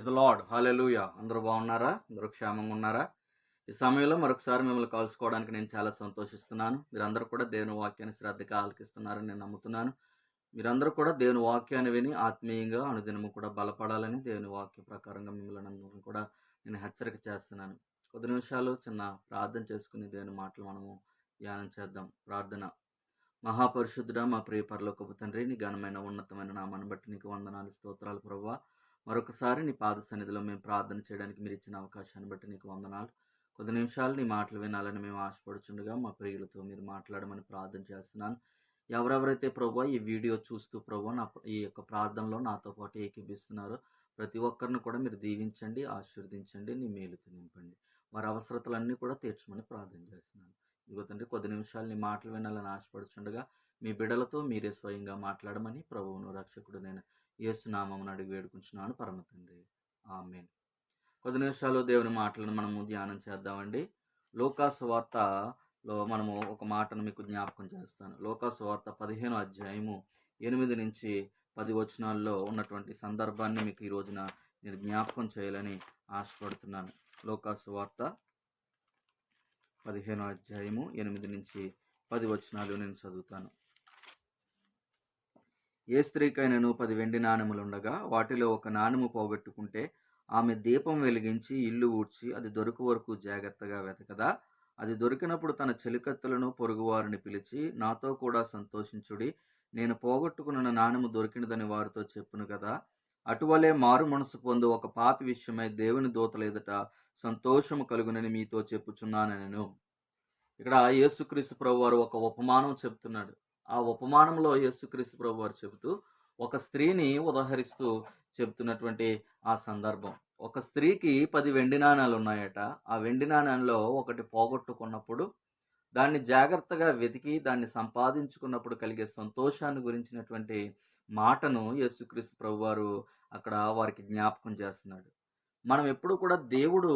Praise the lord. Hallelujah అందరూ బాగున్నారా? అందరూ క్షేమంగా ఉన్నారా? ఈ సమయంలో మరొకసారి మిమ్మల్ని కలుసుకోవడానికి నేను చాలా సంతోషిస్తున్నాను. మీరందరూ కూడా దేవుని వాక్యాన్ని శ్రద్ధగా ఆలకిస్తున్నారని నేను నమ్ముతున్నాను. మీరందరూ కూడా దేవుని వాక్యాన్ని విని ఆత్మీయంగా అనుదినము కూడా బలపడాలని దేవుని వాక్య ప్రకారంగా మిమ్మల్ని అందరిని కూడా నేను హెచ్చరిక చేస్తున్నాను. కొద్ది నిమిషాలు చిన్న ప్రార్థన చేసుకుని దేవుని మాటలు మనము ధ్యానం చేద్దాం. ప్రార్థన. మహాపరిశుద్ధుడ మా ప్రియ పరలోకపు తండ్రి నీ ఘనమైన ఉన్నతమైన నామాన్ని బట్టి నీకు వందనాలు స్తోత్రాలు ప్రభావ మరొకసారి నీ పాద సన్నిధిలో మేము ప్రార్థన చేయడానికి మీరు ఇచ్చిన అవకాశాన్ని బట్టి నీకు వందనాలు. కొద్ది నిమిషాలు నీ మాటలు వినాలని మేము ఆశపడుచుండగా మా ప్రియులతో మీరు మాట్లాడమని ప్రార్థన చేస్తున్నాను. ఎవరెవరైతే ప్రభు ఈ వీడియో చూస్తూ ప్రభు నా ఈ యొక్క ప్రార్థనలో నాతో పాటు ఏకీపిస్తున్నారో ప్రతి ఒక్కరిని కూడా మీరు దీవించండి ఆశీర్వదించండి నీ మేలుతో నింపండి. వారి అవసరతలన్నీ కూడా తీర్చమని ప్రార్థన చేస్తున్నాను. ఇదిగో తండ్రి కొద్ది నిమిషాలు నీ మాటలు వినాలని ఆశపడుచుండగా మీ బిడలతో మీరే స్వయంగా మాట్లాడమని ప్రభువును రక్షకుడు నేను యేసునామం అడిగి వేడుకుంటున్నాను పరమ తండ్రి. ఆమెన్. కొద్ది నిమిషాలు దేవుని మాటలను మనము ధ్యానం చేద్దామండి. లోకాసు వార్తలో మనము ఒక మాటను మీకు జ్ఞాపకం చేస్తాను. లోకాసు వార్త పదిహేను అధ్యాయము ఎనిమిది నుంచి పది వచనాల్లో ఉన్నటువంటి సందర్భాన్ని మీకు ఈ రోజున నేను జ్ఞాపకం చేయాలని ఆశపడుతున్నాను. లోకాసు వార్త పదిహేను అధ్యాయము ఎనిమిది నుంచి పది వచనాలు నేను చదువుతాను. ఏ స్త్రీకైనను పది వెండి నాణెములుండగా వాటిలో ఒక నాణెము పోగొట్టుకుంటే ఆమె దీపం వెలిగించి ఇల్లు ఊడ్చి అది దొరకు వరకు జాగ్రత్తగా వెతకదా? అది దొరికినప్పుడు తన చెలికత్తులను పొరుగువారిని పిలిచి నాతో కూడా సంతోషించుడి. నేను పోగొట్టుకున్న నాణెము దొరికినదని వారితో చెప్పును కదా. అటువలే మారు మనసు పొందు ఒక పాపి విషయమై దేవుని దూతల ఎదుట సంతోషము కలుగునని మీతో చెప్పుచున్నాను నేను ఇక్కడ యేసుక్రీస్తు ప్రభు వారు ఒక ఉపమానం చెప్తున్నాడు. ఆ ఉపమానంలో యేసుక్రీస్తు ప్రభు వారు చెబుతూ ఒక స్త్రీని ఉదాహరిస్తూ చెప్తున్నటువంటి ఆ సందర్భం. ఒక స్త్రీకి పది వెండి నాణాలు ఉన్నాయట. ఆ వెండి నాణాల్లో ఒకటి పోగొట్టుకున్నప్పుడు దాన్ని జాగ్రత్తగా వెతికి దాన్ని సంపాదించుకున్నప్పుడు కలిగే సంతోషాన్ని గురించినటువంటి మాటను యేసుక్రీస్తు ప్రభు వారు అక్కడ వారికి జ్ఞాపకం చేస్తున్నాడు. మనం ఎప్పుడు కూడా దేవుడు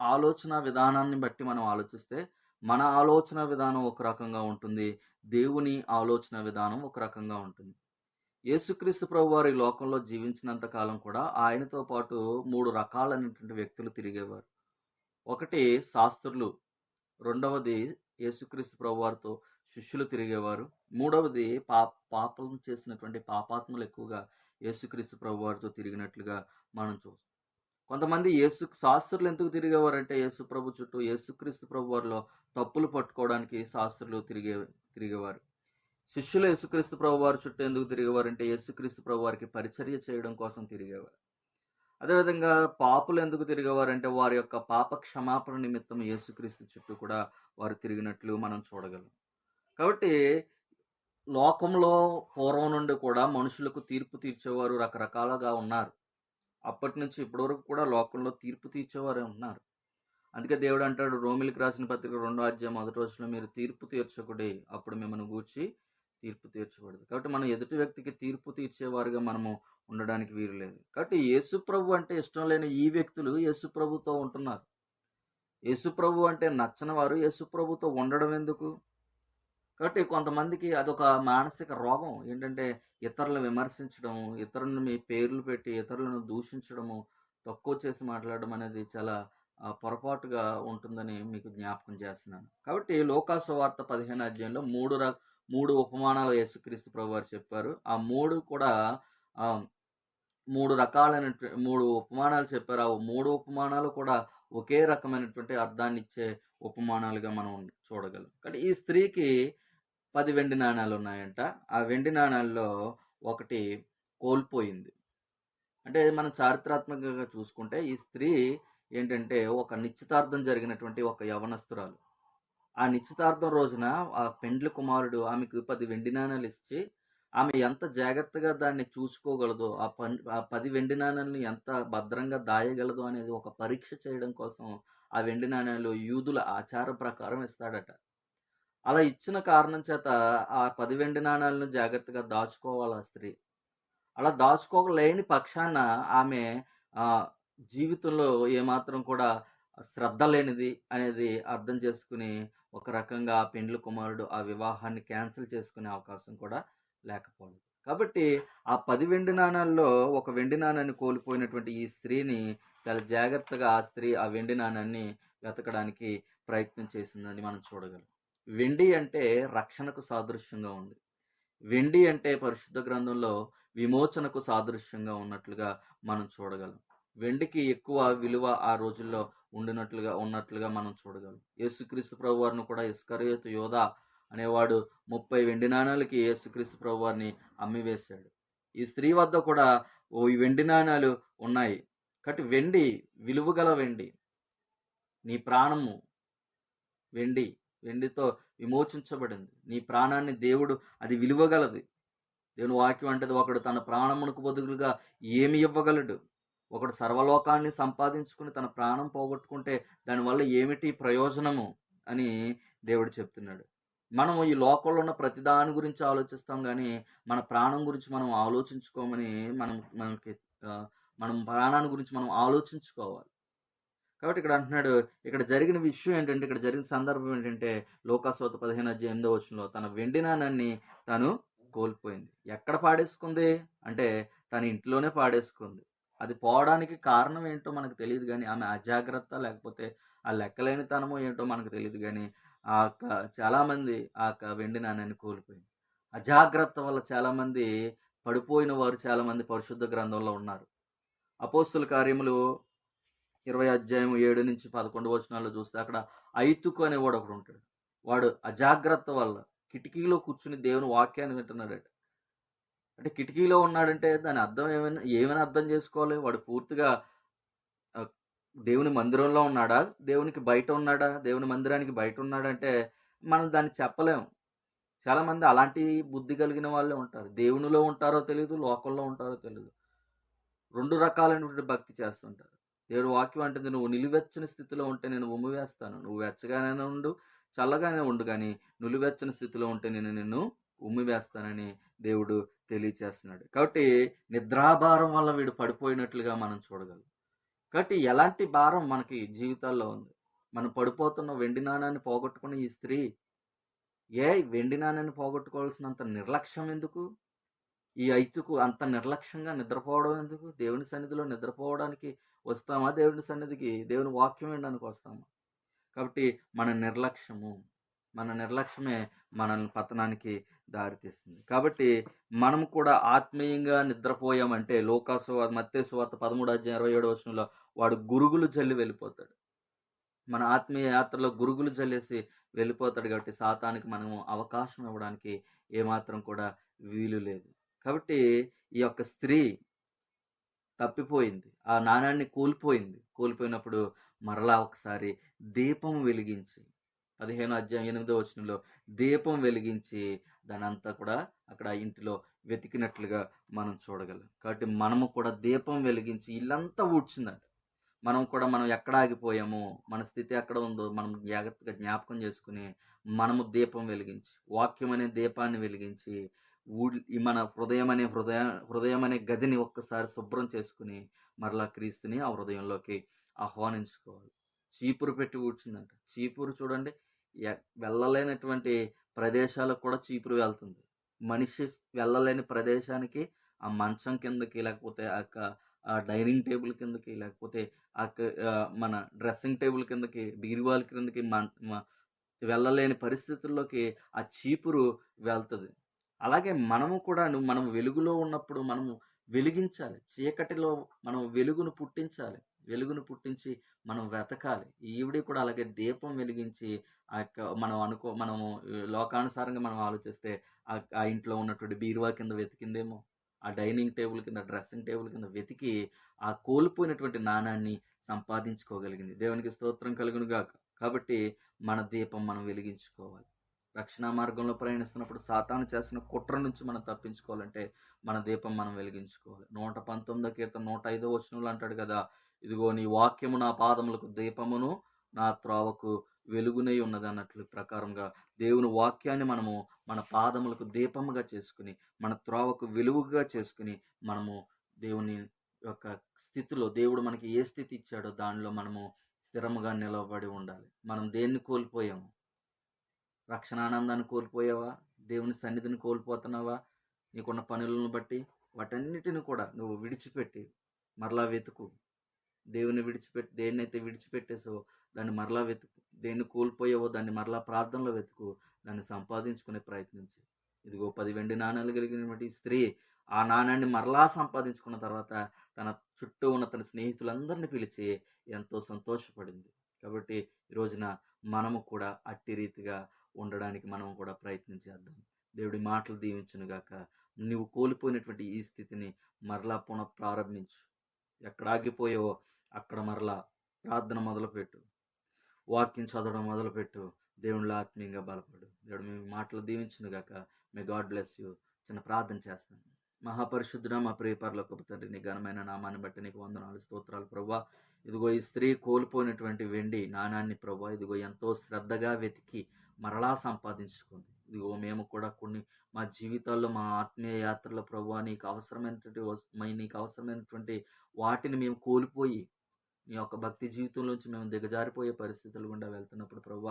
ఆలోచన విధానాన్ని బట్టి మనం ఆలోచిస్తే మన ఆలోచన విధానం ఒక రకంగా ఉంటుంది. దేవుని ఆలోచన విధానం ఒక రకంగా ఉంటుంది. యేసుక్రీస్తు ప్రభు వారి లోకంలో జీవించినంత కాలం కూడా ఆయనతో పాటు మూడు రకాలైనటువంటి వ్యక్తులు తిరిగేవారు. ఒకటి శాస్త్రులు రెండవది యేసుక్రీస్తు ప్రభు వారితో శిష్యులు తిరిగేవారు. మూడవది పా పాపం చేసినటువంటి పాపాత్మలు ఎక్కువగా యేసుక్రీస్తు ప్రభు వారితో తిరిగినట్లుగా మనం చూస్తాం. కొంతమంది యేసు శాస్త్రులు ఎందుకు తిరిగేవారంటే యేసు ప్రభు చుట్టూ యేసుక్రీస్తు ప్రభు వారిలో తప్పులు పట్టుకోవడానికి శాస్త్రులు తిరిగే తిరిగేవారు. శిష్యులు యేసుక్రీస్తు ప్రభు వారి చుట్టూ ఎందుకు తిరిగేవారంటే యేసుక్రీస్తు ప్రభు వారికి పరిచర్య చేయడం కోసం తిరిగేవారు. అదేవిధంగా పాపులు ఎందుకు తిరిగేవారంటే వారి యొక్క పాప క్షమాపణ నిమిత్తం యేసుక్రీస్తు చుట్టూ కూడా వారు తిరిగినట్లు మనం చూడగలం. కాబట్టి లోకంలో పూర్వం నుండి కూడా మనుషులకు తీర్పు తీర్చేవారు రకరకాలుగా ఉన్నారు. అప్పటి నుంచి ఇప్పటి వరకు కూడా లోకంలో తీర్పు తీర్చేవారే ఉన్నారు. అందుకే దేవుడు అంటాడు రోమిలికి రాసిన పత్రిక రెండో అధ్యాయం మొదటి రోజులో మీరు తీర్పు తీర్చకుడి అప్పుడు మిమ్మల్ని గూర్చి తీర్పు తీర్చబడదు. కాబట్టి మనం ఎదుటి వ్యక్తికి తీర్పు తీర్చేవారుగా మనము ఉండడానికి వీలు లేదు. కాబట్టి యేసు ప్రభు అంటే ఇష్టం లేని ఈ వ్యక్తులు యేసు ప్రభుతో ఉంటున్నారు. యేసు ప్రభు అంటే నచ్చని వారు యేసు ప్రభుతో ఉండడం ఎందుకు? కాబట్టి కొంతమందికి అదొక మానసిక రోగం. ఏంటంటే ఇతరులను విమర్శించడం ఇతరులను మీ పేర్లు పెట్టి ఇతరులను దూషించడము తక్కువ చేసి మాట్లాడడం అనేది చాలా పొరపాటుగా ఉంటుందని మీకు జ్ఞాపకం చేస్తున్నాను. కాబట్టి లోకాసు వార్త పదిహేను అధ్యాయంలో మూడు ర మూడు ఉపమానాలు యేసుక్రీస్తు ప్రభు వారు చెప్పారు. ఆ మూడు కూడా మూడు రకాలైన మూడు ఉపమానాలు చెప్పారు. ఆ మూడు ఉపమానాలు కూడా ఒకే రకమైనటువంటి అర్థాన్ని ఇచ్చే ఉపమానాలుగా మనం చూడగలం. కానీ ఈ స్త్రీకి పది వెండి నాణాలు ఉన్నాయంట ఆ వెండి నాణాల్లో ఒకటి కోల్పోయింది. అంటే మనం చారిత్రాత్మకంగా చూసుకుంటే ఈ స్త్రీ ఏంటంటే ఒక నిశ్చితార్థం జరిగినటువంటి ఒక యవనస్తురాలు. ఆ నిశ్చితార్థం రోజున ఆ పెండ్లి కుమారుడు ఆమెకు పది వెండి నాణాలు ఇచ్చి ఆమె ఎంత జాగ్రత్తగా దాన్ని చూసుకోగలదో ఆ పన్ ఆ పది వెండి నాణాలను ఎంత భద్రంగా దాయగలదో అనేది ఒక పరీక్ష చేయడం కోసం ఆ వెండి నాణాలు యూదుల ఆచార ప్రకారం ఇస్తాడట. అలా ఇచ్చిన కారణం చేత ఆ పది వెండి నాణాలను జాగ్రత్తగా దాచుకోవాలి ఆ స్త్రీ? అలా దాచుకోలేని పక్షాన ఆమె జీవితంలో ఏమాత్రం కూడా శ్రద్ధ లేనిది అనేది అర్థం చేసుకుని ఒక రకంగా ఆ పెండ్లి కుమారుడు ఆ వివాహాన్ని క్యాన్సిల్ చేసుకునే అవకాశం కూడా లేకపోలేదు కాబట్టి ఆ పది వెండి నాణాల్లో ఒక వెండి నాణాన్ని కోల్పోయినటువంటి ఈ స్త్రీని చాలా జాగ్రత్తగా ఆ స్త్రీ ఆ వెండి నాణాన్ని వెతకడానికి ప్రయత్నం చేసిందని మనం చూడగలం. వెండి అంటే రక్షణకు సాదృశ్యంగా ఉంది. వెండి అంటే పరిశుద్ధ గ్రంథంలో విమోచనకు సాదృశ్యంగా ఉన్నట్లుగా మనం చూడగలం. వెండికి ఎక్కువ విలువ ఆ రోజుల్లో ఉండినట్లుగా ఉన్నట్లుగా మనం చూడగలం. యేసుక్రీస్తు ప్రభు వారిని కూడా ఇస్కరియోతు యోధ అనేవాడు ముప్పై వెండి నాణాలకి యేసుక్రీస్తు ప్రభు వారిని అమ్మివేశాడు. ఈ స్త్రీ వద్ద కూడా ఓ ఈ వెండి నాణాలు ఉన్నాయి. కాబట్టి వెండి విలువగల వెండి నీ ప్రాణము వెండి వెండితో విమోచించబడింది. నీ ప్రాణాన్ని దేవుడు అది విలువగలది. దేవుని వాక్యం అంటది ఒకడు తన ప్రాణమునకు బదులుగా ఏమి ఇవ్వగలడు? ఒకడు సర్వలోకాన్ని సంపాదించుకుని తన ప్రాణం పోగొట్టుకుంటే దానివల్ల ఏమిటి ప్రయోజనము? అని దేవుడు చెప్తున్నాడు. మనం ఈ లోకంలో ఉన్న ప్రతి దాని గురించి ఆలోచిస్తాం కానీ మన ప్రాణం గురించి మనం ఆలోచించుకోమని మనం మనకి మనం ప్రాణాన్ని గురించి మనం ఆలోచించుకోవాలి. కాబట్టి ఇక్కడ అంటున్నాడు ఇక్కడ జరిగిన విషయం ఏంటంటే ఇక్కడ జరిగిన సందర్భం ఏంటంటే లోకాసోత పదిహేను అధ్యాయ ఎనిమిదో వచనంలో తన వెండి నాణాన్ని తను కోల్పోయింది. ఎక్కడ పాడేసుకుంది? అంటే తన ఇంట్లోనే పాడేసుకుంది. అది పోవడానికి కారణం ఏంటో మనకు తెలియదు కానీ ఆమె అజాగ్రత్త లేకపోతే ఆ లెక్కలేనితనమో ఏంటో మనకు తెలియదు కానీ ఆ యొక్క చాలామంది ఆ యొక్క వెండి నాణ్యాన్ని కోల్పోయింది. అజాగ్రత్త వల్ల చాలామంది పడిపోయిన వారు చాలామంది పరిశుద్ధ గ్రంథంలో ఉన్నారు. అపోస్తుల కార్యములు ఇరవై అధ్యాయం ఏడు నుంచి పదకొండు వచనాల్లో చూస్తే అక్కడ ఐతుకు అనేవాడు ఒకడు ఉంటాడు. వాడు అజాగ్రత్త వల్ల కిటికీలో కూర్చుని దేవుని వాక్యాన్ని వింటున్నాడట. అంటే కిటికీలో ఉన్నాడంటే దాని అర్థం ఏమైనా ఏమైనా అర్థం చేసుకోవాలి? వాడు పూర్తిగా దేవుని మందిరంలో ఉన్నాడా? దేవునికి బయట ఉన్నాడా? దేవుని మందిరానికి బయట ఉన్నాడంటే మనం దాన్ని చెప్పలేము చాలామంది అలాంటి బుద్ధి కలిగిన వాళ్ళే ఉంటారు. దేవునిలో ఉంటారో తెలియదు లోకంలో ఉంటారో తెలియదు రెండు రకాలైనటువంటి భక్తి చేస్తుంటారు. దేవుడు వాక్యం అంటుంది నువ్వు నిలువెచ్చని స్థితిలో ఉంటే నేను ఉమ్మి వేస్తాను. నువ్వు వెచ్చగానే ఉండు చల్లగానే ఉండు కానీ నిలువెచ్చని స్థితిలో ఉంటే నేను నిన్ను ఉమ్మి వేస్తానని దేవుడు తెలియచేస్తున్నాడు. కాబట్టి నిద్రాభారం వల్ల వీడు పడిపోయినట్లుగా మనం చూడగలం. కాబట్టి ఎలాంటి భారం మనకి జీవితాల్లో ఉంది? మనం పడిపోతున్న వెండి నాణాన్ని పోగొట్టుకున్న ఈ స్త్రీ ఏ వెండి నాణాన్ని పోగొట్టుకోవాల్సినంత నిర్లక్ష్యం ఎందుకు? ఈ ఐతుకు అంత నిర్లక్ష్యంగా నిద్రపోవడం ఎందుకు? దేవుని సన్నిధిలో నిద్రపోవడానికి వస్తామా దేవుని సన్నిధికి? దేవుని వాక్యం వినడానికి వస్తామా? కాబట్టి మన నిర్లక్ష్యము మన నిర్లక్ష్యమే మనల్ని పతనానికి దారితీస్తుంది. కాబట్టి మనం కూడా ఆత్మీయంగా నిద్రపోయామంటే లోకాసు మత్తేసు వార్త పదమూడు అధ్యాయం ఇరవై ఏడు వచనంలో వాడు గురుగులు జల్లి వెళ్ళిపోతాడు. మన ఆత్మీయ యాత్రలో గురుగులు జల్లేసి వెళ్ళిపోతాడు కాబట్టి సాతానికి మనము అవకాశం ఇవ్వడానికి ఏమాత్రం కూడా వీలు లేదు. కాబట్టి ఈ యొక్క స్త్రీ తప్పిపోయింది. ఆ నాణాన్ని కోల్పోయింది. కోల్పోయినప్పుడు మరలా ఒకసారి దీపం వెలిగించి పదిహేను అధ్యాయం ఎనిమిదో వచనంలో దీపం వెలిగించి దాని అంతా కూడా అక్కడ ఇంటిలో వెతికినట్లుగా మనం చూడగలం. కాబట్టి మనము కూడా దీపం వెలిగించి ఇల్లంతా ఊడ్చిందంట. మనం కూడా మనం ఎక్కడ ఆగిపోయామో మన స్థితి ఎక్కడ ఉందో మనం జాగ్రత్తగా జ్ఞాపకం చేసుకుని మనము దీపం వెలిగించి వాక్యం అనే దీపాన్ని వెలిగించి ఊడి మన హృదయం అనే హృదయ హృదయం అనే గదిని ఒక్కసారి శుభ్రం చేసుకుని మరలా క్రీస్తుని ఆ హృదయంలోకి ఆహ్వానించుకోవాలి. చీపురు పెట్టి ఊడ్చిందంట. చీపురు చూడండి ఎ- వెళ్ళలేనటువంటి ప్రదేశాలకు కూడా చీపురు వెళ్తుంది. మనిషి వెళ్ళలేని ప్రదేశానికి ఆ మంచం కిందకి లేకపోతే ఆ యొక్క ఆ డైనింగ్ టేబుల్ కిందకి లేకపోతే ఆ మన డ్రెస్సింగ్ టేబుల్ కిందకి బీరువాల కిందకి మన వెళ్ళలేని పరిస్థితుల్లోకి ఆ చీపురు వెళ్తుంది. అలాగే మనము కూడా నువ్వు మనం వెలుగులో ఉన్నప్పుడు మనము వెలిగించాలి. చీకటిలో మనం వెలుగును పుట్టించాలి. వెలుగును పుట్టించి మనం వెతకాలి. ఈవిడి కూడా అలాగే దీపం వెలిగించి ఆ యొక్క మనం అనుకో మనము లోకానుసారంగా మనం ఆలోచిస్తే ఆ ఆ ఇంట్లో ఉన్నటువంటి బీరువా కింద వెతికిందేమో ఆ డైనింగ్ టేబుల్ కింద డ్రెస్సింగ్ టేబుల్ కింద వెతికి ఆ కోల్పోయినటువంటి నాణాన్ని సంపాదించుకోగలిగింది. దేవునికి స్తోత్రం కలుగునుగాక కాబట్టి మన దీపం మనం వెలిగించుకోవాలి. రక్షణ మార్గంలో ప్రయాణిస్తున్నప్పుడు సాతాను చేసిన కుట్ర నుంచి మనం తప్పించుకోవాలంటే మన దీపం మనం వెలిగించుకోవాలి. నూట పంతొమ్మిదో కీర్తన నూట ఐదో వచనంలో అంటాడు కదా ఇదిగో నీ వాక్యము నా పాదములకు దీపమును నా త్రోవకు వెలుగునై ఉన్నది అన్నట్లు ప్రకారంగా దేవుని వాక్యాన్ని మనము మన పాదములకు దీపముగా చేసుకుని మన త్రోవకు వెలుగుగా చేసుకుని మనము దేవుని యొక్క స్థితిలో దేవుడు మనకి ఏ స్థితి ఇచ్చాడో దానిలో మనము స్థిరముగా నిలవబడి ఉండాలి. మనం దేన్ని కోల్పోయాము? రక్షణ ఆనందాన్ని కోల్పోయావా? దేవుని సన్నిధిని కోల్పోతున్నావా? నీకున్న పనులను బట్టి వాటన్నిటిని కూడా నువ్వు విడిచిపెట్టి మరలా వెతుకు. దేవుని విడిచిపెట్టి దేన్నైతే విడిచిపెట్టేసో దాన్ని మరలా వెతుకు. దేన్ని కోల్పోయావో దాన్ని మరలా ప్రార్థనలో వెతుకు. దాన్ని సంపాదించుకునే ప్రయత్నించు. ఇదిగో పది వెండి నాణాలు కలిగినటువంటి స్త్రీ ఆ నాణాన్ని మరలా సంపాదించుకున్న తర్వాత తన చుట్టూ ఉన్న తన స్నేహితులందరినీ పిలిచి ఎంతో సంతోషపడింది. కాబట్టి ఈ రోజున మనము కూడా అట్టి రీతిగా ఉండడానికి మనం కూడా ప్రయత్నం చేద్దాం. దేవుడి మాటలు దీవించునుగాక నువ్వు కోల్పోయినటువంటి ఈ స్థితిని మరలా పునః ప్రారంభించు ఎక్కడ ఆగిపోయావో అక్కడ మరలా ప్రార్థన మొదలుపెట్టు. వాక్యం చదవడం మొదలుపెట్టు. దేవునిలో ఆత్మీయంగా బలపడు. దేవుడు మీ మాటలు దీవించునుగాక మే గాడ్ బ్లెస్ యూ చిన్న ప్రార్థన చేస్తాను. మహాపరిశుద్ధుడ మా ప్రియపరలోకపు తండ్రి నీ ఘనమైన నామాన్ని బట్టి నీకు వందనాలు స్తోత్రాలు ప్రభా. ఇదిగో ఈ స్త్రీ కోల్పోయినటువంటి వెండి నాణాన్ని ప్రభా ఇదిగో ఎంతో శ్రద్ధగా వెతికి మరలా సంపాదించుకుంది. ఇదిగో మేము కూడా కొన్ని మా జీవితాల్లో మా ఆత్మీయ యాత్రలో ప్రభు నీకు అవసరమైనటువంటి నీకు అవసరమైనటువంటి వాటిని మేము కోల్పోయి నీ యొక్క భక్తి జీవితంలోంచి మేము దిగజారిపోయే పరిస్థితులు గుండా వెళ్తున్నప్పుడు ప్రభు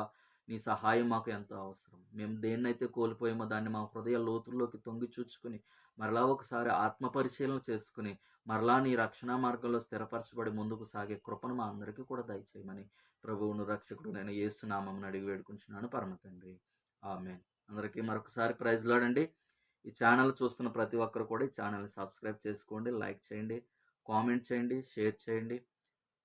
నీ సహాయం మాకు ఎంతో అవసరం. మేము దేన్నైతే కోల్పోయామో దాన్ని మా హృదయ లోతుల్లోకి తొంగి చూచుకుని మరలా ఒకసారి ఆత్మ పరిశీలన చేసుకుని మరలా నీ రక్షణ మార్గంలో స్థిరపరచబడి ముందుకు సాగే కృపను మా అందరికీ కూడా దయచేయమని ప్రభువును రక్షకుడు నేను ఏసునామం అడిగి వేడుకుంటున్నాను పరమ తండ్రి. ఆమె అందరికీ మరొకసారి ప్రైజ్ లాడండి ఈ ఛానల్ చూస్తున్న ప్రతి ఒక్కరు కూడా ఈ ఛానల్ని సబ్స్క్రైబ్ చేసుకోండి లైక్ చేయండి కామెంట్ చేయండి షేర్ చేయండి.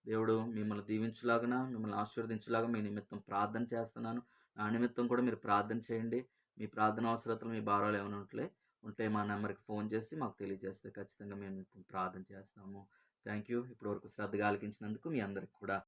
దేవుడు మిమ్మల్ని దీవించులాగన మిమ్మల్ని ఆశీర్వదించులాగా మీ నిమిత్తం ప్రార్థన చేస్తున్నాను. నా నిమిత్తం కూడా మీరు ప్రార్థన చేయండి. మీ ప్రార్థన అవసరతలు మీ భారాలు ఏమైనా ఉంటే ఉంటే మా నెంబర్కి ఫోన్ చేసి మాకు తెలియజేస్తే ఖచ్చితంగా మేము ప్రార్థన చేస్తాము. Thank you. ఇప్పటివరకు శ్రద్ధగా ఆలకించినందుకు మీ అందరికి కూడా